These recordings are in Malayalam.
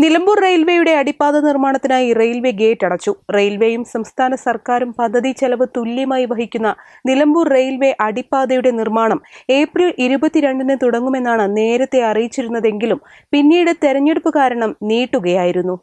Nilambur റെയിൽവേയുടെ അടിപ്പാത നിർമ്മാണത്തിനായി റെയിൽവേ ഗേറ്റ് അടച്ചു. റെയിൽവേയും സംസ്ഥാന സർക്കാരും പദ്ധതി ചെലവ് തുല്യമായി വഹിക്കുന്ന നിലമ്പൂർ റെയിൽവേ അടിപ്പാതയുടെ നിർമ്മാണം ഏപ്രിൽ ഇരുപത്തിരണ്ടിന് തുടങ്ങുമെന്നാണ് നേരത്തെ അറിയിച്ചിരുന്നതെങ്കിലും പിന്നീട് തെരഞ്ഞെടുപ്പ് കാരണം നീട്ടുകയായിരുന്നു.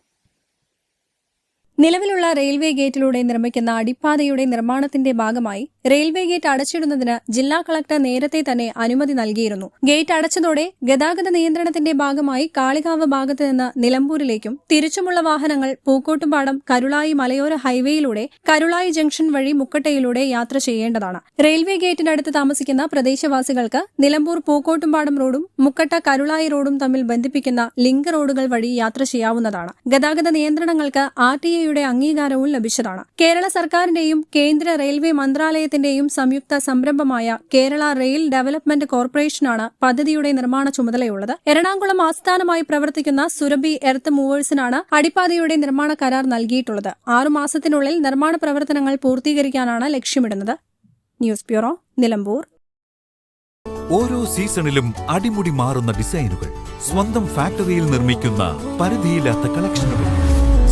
നിലവിലുള്ള റെയിൽവേ ഗേറ്റിലൂടെ നിർമ്മിക്കുന്ന അടിപ്പാതയുടെ നിർമ്മാണത്തിന്റെ ഭാഗമായി റെയിൽവേ ഗേറ്റ് അടച്ചിടുന്നതിന് ജില്ലാ കളക്ടർ നേരത്തെ തന്നെ അനുമതി നൽകിയിരുന്നു. ഗേറ്റ് അടച്ചതോടെ ഗതാഗത നിയന്ത്രണത്തിന്റെ ഭാഗമായി കാളികാവ് ഭാഗത്ത് നിന്ന് നിലമ്പൂരിലേക്കും തിരിച്ചുമുള്ള വാഹനങ്ങൾ പൂക്കോട്ടുംപാടം കരുളായി മലയോര ഹൈവേയിലൂടെ കരുളായി ജംഗ്ഷൻ വഴി മുക്കട്ടയിലൂടെ യാത്ര ചെയ്യേണ്ടതാണ്. റെയിൽവേ ഗേറ്റിനടുത്ത് താമസിക്കുന്ന പ്രദേശവാസികൾക്ക് നിലമ്പൂർ പൂക്കോട്ടുംപാടം റോഡും മുക്കട്ട കരുളായി റോഡും തമ്മിൽ ബന്ധിപ്പിക്കുന്ന ലിങ്ക് റോഡുകൾ വഴി യാത്ര ചെയ്യാവുന്നതാണ്. ഗതാഗത നിയന്ത്രണങ്ങൾക്ക് ആർ ടി ഐയുടെ അംഗീകാരവും ലഭിച്ചതാണ്. കേരള സർക്കാരിന്റെയും കേന്ദ്ര റെയിൽവേ മന്ത്രാലയത്തിന്റെയും സംയുക്ത സംരംഭമായ കേരള റെയിൽ ഡെവലപ്മെന്റ് കോർപ്പറേഷനാണ് പദ്ധതിയുടെ നിർമ്മാണ ചുമതലയുള്ളത്. എറണാകുളം ആസ്ഥാനമായി പ്രവർത്തിക്കുന്ന സുരഭി എർത്ത് മൂവേഴ്സിനാണ് അടിപ്പാതയുടെ നിർമ്മാണ കരാർ നൽകിയിട്ടുള്ളത്. ആറുമാസത്തിനുള്ളിൽ നിർമ്മാണ പ്രവർത്തനങ്ങൾ പൂർത്തീകരിക്കാനാണ് ലക്ഷ്യമിടുന്നത്. News bureau Nilambur. ഓരോ സീസണിലും അടിമുടി മാറുന്ന ഡിസൈനുകൾ സ്വന്തം ഫാക്ടറിയിൽ നിർമ്മിക്കുന്ന പരിധിയില്ലാത്ത കളക്ഷനുകൾ.